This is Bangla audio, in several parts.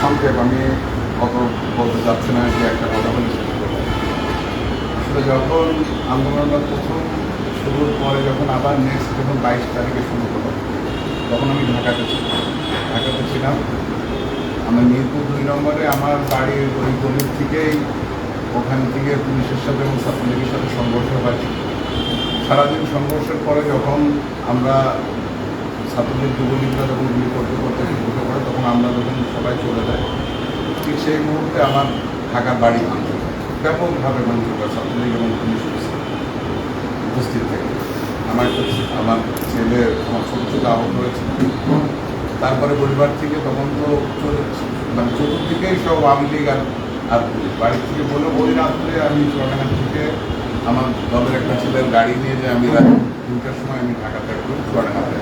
সংক্ষেপ, আমি কত বলতে চাচ্ছি না, যে একটা কথা বলে। আসলে যখন আন্দোলনটা প্রথম শুরুর পরে যখন আবার নেক্সট যখন বাইশ তারিখে শুরু হলো, তখন আমি ঢাকাতে ছিলাম। ঢাকাতে ছিলাম। আমার মিরপুর দুই নম্বরে আমার বাড়ির ওই গলির থেকেই ওখান থেকে পুলিশের সাথে এবং ছাত্রলীগের সাথে সংঘর্ষ হয়। সারাদিন সংঘর্ষের পরে যখন আমরা ছাত্রলীগ যুবলীগরা যখন গুলি করতে করতে ঢুকে পড়ে তখন আমরা যখন সবাই চলে যাই, ঠিক সেই মুহূর্তে আমার ঢাকার বাড়ি ভাঙচুর। ব্যাপকভাবে ভাঙচুর হয় ছাত্রলীগ এবং পুলিশ উপস্থিত থেকে। আমার আমার ছেলে, আমার ছোট ছোট আহত হয়েছে। তারপরে পরিবার থেকে তখন তো মানে চতুর্দিকেই সব আওয়ামী লীগ আর আর পুলিশ। বাড়ি থেকে বলে ওই রাত্রে আমি চুয়াডাঙ্গা থেকে আমার দলের একটা ছেলের গাড়ি নিয়ে যে আমি রাত দুটার সময় আমি ঢাকা থাকব করি, চুয়াডাঙ্গাতে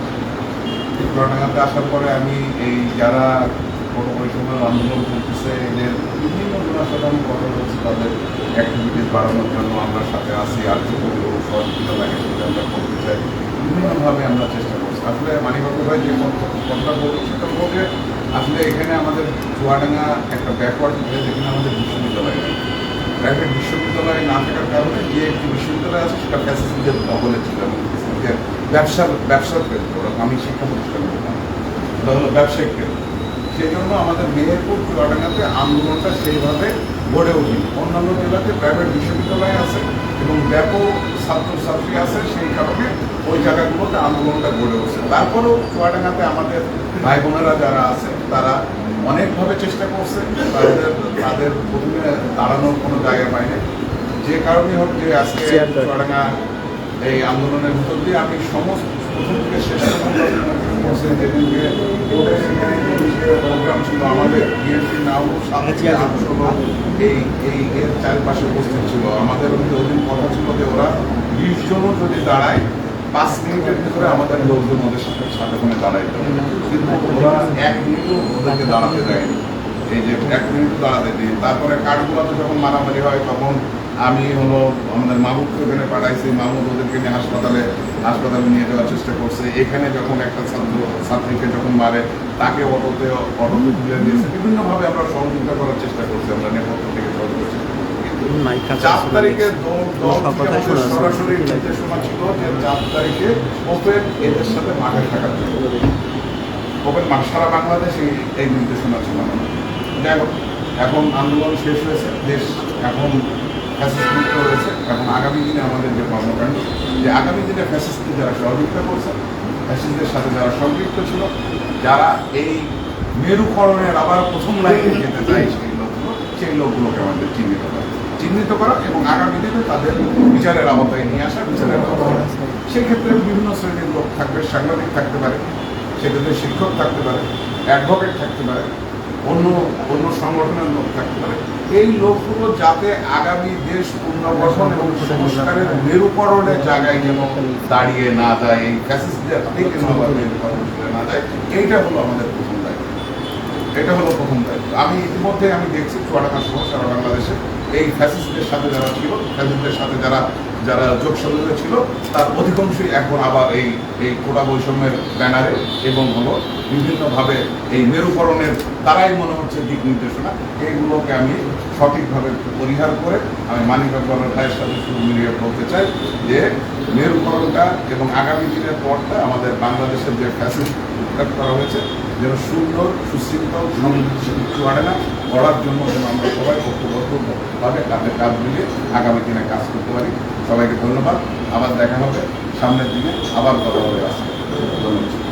চুয়াডাঙ্গাতে আসার পরে আমি এই যারা বড় পরিসরের আন্দোলন করতেছে, এদের বিভিন্ন সাথে আমি কথা বলছি, তাদের অ্যাক্টিভিটিস বাড়ানোর জন্য আমরা সাথে আসি আর যেগুলো সহযোগিতা লাগে সেটা আমরা করতে চাই। বিভিন্নভাবে আমরা চেষ্টা করছি। আসলে মানিকবাবু ভাই যে কথা- বলব সেটা বলতে আসলে এখানে আমাদের চুয়াডাঙ্গা একটা ব্যাকওয়ার্ড যেখানে আমাদের বিশ্ববিদ্যালয় প্রাইভেট বিশ্ববিদ্যালয় না থাকার কারণে যে একটি বিশ্ববিদ্যালয় আছে, সেটা ফ্যাসিলিটির দখলে ছিল। ব্যবসার ব্যবসার ক্ষেত্র। আমি শিক্ষা প্রতিষ্ঠান করতাম ওটা হলো ব্যবসায়িক ক্ষেত্র। সেই জন্য আমাদের মেহেরপুর চুয়াডাঙ্গাতে আন্দোলনটা সেইভাবে গড়ে ওঠেনি। অন্যান্য জেলাতে প্রাইভেট বিশ্ববিদ্যালয় আছে এবং ব্যাপক ছাত্রছাত্রী আছে সেই কারণে ওই জায়গাগুলোতে আন্দোলনটা গড়ে উঠছে। তারপরেও চুয়াডাঙ্গাতে আমাদের ভাই বোনেরা যারা আছে তারা অনেকভাবে চেষ্টা করছে তাদের তাদের প্রথমে দাঁড়ানোর কোনো জায়গা পায়নি। যে কারণে হোক যে আজকে চুয়াডাঙ্গা এই আন্দোলনের ভিতর দিয়ে আমি সমস্ত আমাদের কথা ছিল ওরা জনও যদি দাঁড়ায় পাঁচ ভিতরে আমাদের সাথে কিন্তু এক মিনিটও ওদেরকে দাঁড়াতে এই যে এক মিনিট দাঁড়াতে তারপরে কাঠগুলোতে যখন মারামারি হয়, তখন আমি হলো আমাদের মাহবুবকে ওখানে পাঠাইছি মাহমুদ ওদেরকে নিয়ে হাসপাতালে হাসপাতালে নিয়ে যাওয়ার চেষ্টা করছে। এখানে যখন একটা ছাত্র ছাত্রীকে যখন মারে তাকে অটোতে অটোতে তুলে দিয়েছে। বিভিন্নভাবে আমরা সহযোগিতা করার চেষ্টা করছি আমরা নেপথ্য থেকে সহযোগিতা চেষ্টা চার তারিখে। সরাসরি নির্দেশনা ছিল যে চার তারিখে ওপেন এদের সাথে মাঠে থাকার জন্য। ওপেন মাঠ সারা বাংলাদেশে এই- নির্দেশনা ছিল এখন আন্দোলন শেষ হয়েছে। দেশ এখন ফ্যাসিস্ট মুক্ত হয়েছে এখন আগামী দিনে আমাদের যে কর্মকাণ্ড, যে আগামী দিনে ফ্যাসিস্টকে যারা সহযোগিতা করছে ফ্যাসিস্টদের সাথে যারা সম্পৃক্ত ছিল, যারা এই মেরুকরণের আবার প্রথম লাইনে যেতে চায় সেই লোকগুলো সেই লোকগুলোকে আমাদের চিহ্নিত করা চিহ্নিত করা এবং আগামী দিনে তাদের বিচারের আওতায় নিয়ে আসা বিচারের আওতায় আসা। সেই ক্ষেত্রে বিভিন্ন শ্রেণির লোক থাকবে, সাংবাদিক থাকতে পারে, সেক্ষেত্রে শিক্ষক থাকতে পারে অ্যাডভোকেট থাকতে পারে অন্য অন্য সংগঠনের লোক থাকতে পারে। এই লোকগুলো যাতে আগামী দেশ পুনর্গঠন এবং সংস্কারের মেরুকরণের জায়গায় যেন দাঁড়িয়ে না যায়, এই হাতে কেন না যায়, এইটা হলো আমাদের প্রথম দায়িত্ব। এটা হলো প্রথম দায়িত্ব। আমি ইতিমধ্যে আমি দেখছি চুয়াডাঙ্গা সহ সারা বাংলাদেশে। এই ফ্যাসিস্টদের সাথে যারা ছিল ফ্যাসিস্টদের সাথে যারা যারা যোগ সদস্য ছিল, তার অধিকাংশই এখন আবার এই এই কোটা বৈষম্যের ব্যানারে এবং হলো বিভিন্নভাবে এই মেরুকরণের তারাই মনে হচ্ছে দিক নির্দেশনা। এইগুলোকে আমি সঠিকভাবে পরিহার করে আমি মানিক আকবরের ভাইয়ের সাথে শুরু মিলিয়ে বলতে চাই যে, মেরুকরণটা এবং আগামী দিনের পরটা আমাদের বাংলাদেশের যে ফ্যাসিস্ট করা হয়েছে, যেন সুন্দর, সুশৃঙ্খল, সমৃদ্ধিশীল চুয়াডাঙ্গা করার জন্য যেন আমরা সবাই ঐক্যবদ্ধভাবে কাঁধে কাজ মিলিয়ে আগামী দিনে কাজ করতে পারি। সবাইকে ধন্যবাদ। আবার দেখা হবে। সামনের দিনে আবার কথা হবে। আসছে ধন্যবাদ।